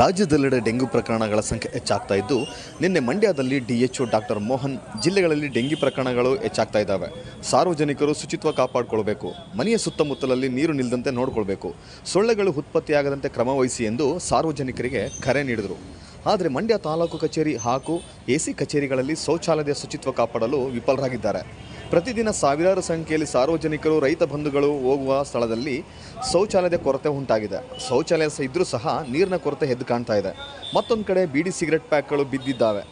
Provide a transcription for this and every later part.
ರಾಜ್ಯದೆಲ್ಲೆಡೆ ಡೆಂಗ್ಯೂ ಪ್ರಕರಣಗಳ ಸಂಖ್ಯೆ ಹೆಚ್ಚಾಗ್ತಾ ಇದ್ದು, ನಿನ್ನೆ ಮಂಡ್ಯದಲ್ಲಿ ಡಿಎಚ್ಒ ಡಾಕ್ಟರ್ ಮೋಹನ್ ಜಿಲ್ಲೆಗಳಲ್ಲಿ ಡೆಂಗಿ ಪ್ರಕರಣಗಳು ಹೆಚ್ಚಾಗ್ತಾ ಇದ್ದಾವೆ. ಸಾರ್ವಜನಿಕರು ಶುಚಿತ್ವ ಕಾಪಾಡಿಕೊಳ್ಬೇಕು. ಮನೆಯ ಸುತ್ತಮುತ್ತಲಲ್ಲಿ ನೀರು ನಿಲ್ಲದಂತೆ ನೋಡಿಕೊಳ್ಬೇಕು. ಸೊಳ್ಳೆಗಳು ಉತ್ಪತ್ತಿಯಾಗದಂತೆ ಕ್ರಮ ವಹಿಸಿ ಎಂದು ಸಾರ್ವಜನಿಕರಿಗೆ ಕರೆ ನೀಡಿದರು. ಆದರೆ ಮಂಡ್ಯ ತಾಲೂಕು ಕಚೇರಿ ಹಾಗೂ ಎಸಿ ಕಚೇರಿಗಳಲ್ಲಿ ಶೌಚಾಲಯದ ಶುಚಿತ್ವ ಕಾಪಾಡಲು ವಿಫಲರಾಗಿದ್ದಾರೆ. ಪ್ರತಿದಿನ ಸಾವಿರಾರು ಸಂಖ್ಯೆಯಲ್ಲಿ ಸಾರ್ವಜನಿಕರು, ರೈತ ಬಂಧುಗಳು ಹೋಗುವ ಸ್ಥಳದಲ್ಲಿ ಶೌಚಾಲಯದ ಕೊರತೆ ಉಂಟಾಗಿದೆ. ಶೌಚಾಲಯ ಸಹ ಇದ್ರೂ ಸಹ ನೀರಿನ ಕೊರತೆ ಎದ್ದು ಕಾಣ್ತಾ ಇದೆ. ಮತ್ತೊಂದು ಕಡೆ ಬೀಡಿ ಸಿಗರೆಟ್ ಪ್ಯಾಕ್ಗಳು ಬಿದ್ದಿದ್ದಾವೆ.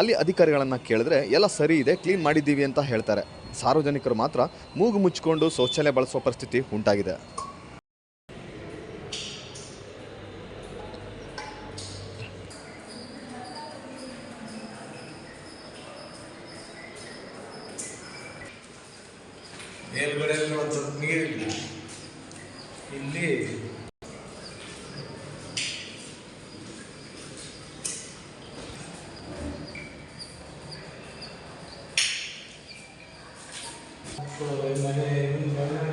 ಅಲ್ಲಿ ಅಧಿಕಾರಿಗಳನ್ನು ಕೇಳಿದ್ರೆ, ಎಲ್ಲ ಸರಿ ಇದೆ, ಕ್ಲೀನ್ ಮಾಡಿದ್ದೀವಿ ಅಂತ ಹೇಳ್ತಾರೆ. ಸಾರ್ವಜನಿಕರು ಮಾತ್ರ ಮೂಗು ಮುಚ್ಚಿಕೊಂಡು ಶೌಚಾಲಯ ಬಳಸುವ ಪರಿಸ್ಥಿತಿ ಉಂಟಾಗಿದೆ. ಮೇಲ್ಗಡೆ ಒಂದು ಸ್ವಲ್ಪ ನೀರಿಲ್ಲ ಇಲ್ಲಿ ಮನೆ.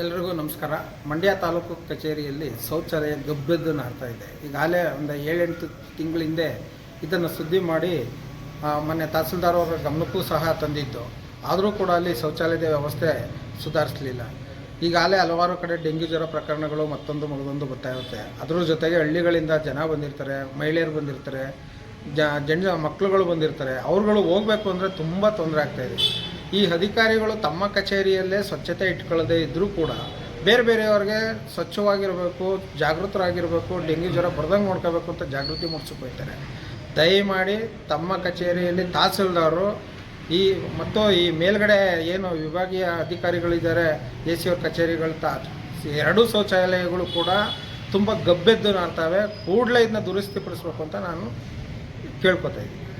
ಎಲ್ರಿಗೂ ನಮಸ್ಕಾರ. ಮಂಡ್ಯ ತಾಲೂಕು ಕಚೇರಿಯಲ್ಲಿ ಶೌಚಾಲಯ ಗಬ್ಬೆದ್ದು ನಾಡ್ತಾ ಇದೆ. ಈಗಾಗಲೇ ಒಂದು ಏಳೆಂಟು ತಿಂಗಳ ಹಿಂದೆ ಇದನ್ನು ಸುದ್ದಿ ಮಾಡಿ ಮೊನ್ನೆ ತಹಸೀಲ್ದಾರ್ ಅವರ ಗಮನಕ್ಕೂ ಸಹ ತಂದಿದ್ದು. ಆದರೂ ಕೂಡ ಅಲ್ಲಿ ಶೌಚಾಲಯದ ವ್ಯವಸ್ಥೆ ಸುಧಾರಿಸಲಿಲ್ಲ. ಈಗಾಗಲೇ ಹಲವಾರು ಕಡೆ ಡೆಂಗ್ಯೂ ಜ್ವರ ಪ್ರಕರಣಗಳು ಮತ್ತೊಂದು ಮಗದೊಂದು ಗೊತ್ತಾಗುತ್ತೆ ಅದ್ರ ಜೊತೆಗೆ ಹಳ್ಳಿಗಳಿಂದ ಜನ ಬಂದಿರ್ತಾರೆ, ಮಹಿಳೆಯರು ಬಂದಿರ್ತಾರೆ, ಜ, ಜನ ಮಕ್ಕಳುಗಳು ಬಂದಿರ್ತಾರೆ. ಅವ್ರುಗಳು ಹೋಗಬೇಕು ಅಂದರೆ ತುಂಬ ತೊಂದರೆ ಆಗ್ತಾಯಿದೆ ಈ ಅಧಿಕಾರಿಗಳು ತಮ್ಮ ಕಚೇರಿಯಲ್ಲೇ ಸ್ವಚ್ಛತೆ ಇಟ್ಕೊಳ್ಳದೆ ಇದ್ದರೂ ಕೂಡ ಬೇರೆ ಬೇರೆಯವ್ರಿಗೆ ಸ್ವಚ್ಛವಾಗಿರಬೇಕು, ಜಾಗೃತರಾಗಿರಬೇಕು, ಡೆಂಗ್ಯೂ ಜ್ವರ ಬರ್ದಂಗೆ ನೋಡ್ಕೋಬೇಕು ಅಂತ ಜಾಗೃತಿ ಹೋಗ್ತಾರೆ ದಯಮಾಡಿ ತಮ್ಮ ಕಚೇರಿಯಲ್ಲಿ ತಹಸೀಲ್ದಾರರು, ಈ ಮತ್ತು ಈ ಮೇಲ್ಗಡೆ ಏನು ವಿಭಾಗೀಯ ಅಧಿಕಾರಿಗಳಿದ್ದಾರೆ, ಎ ಸಿ ಅವ್ರ ಕಚೇರಿಗಳ ತಾ, ಎರಡೂ ಶೌಚಾಲಯಗಳು ಕೂಡ ತುಂಬ ಗಬ್ಬೆದ್ದು ನಾಡ್ತವೆ ಕೂಡಲೇ ಇದನ್ನ ದುರಸ್ತಿಪಡಿಸ್ಬೇಕು ಅಂತ ನಾನು ಕೇಳ್ಕೊತಾ ಇದ್ದೀನಿ.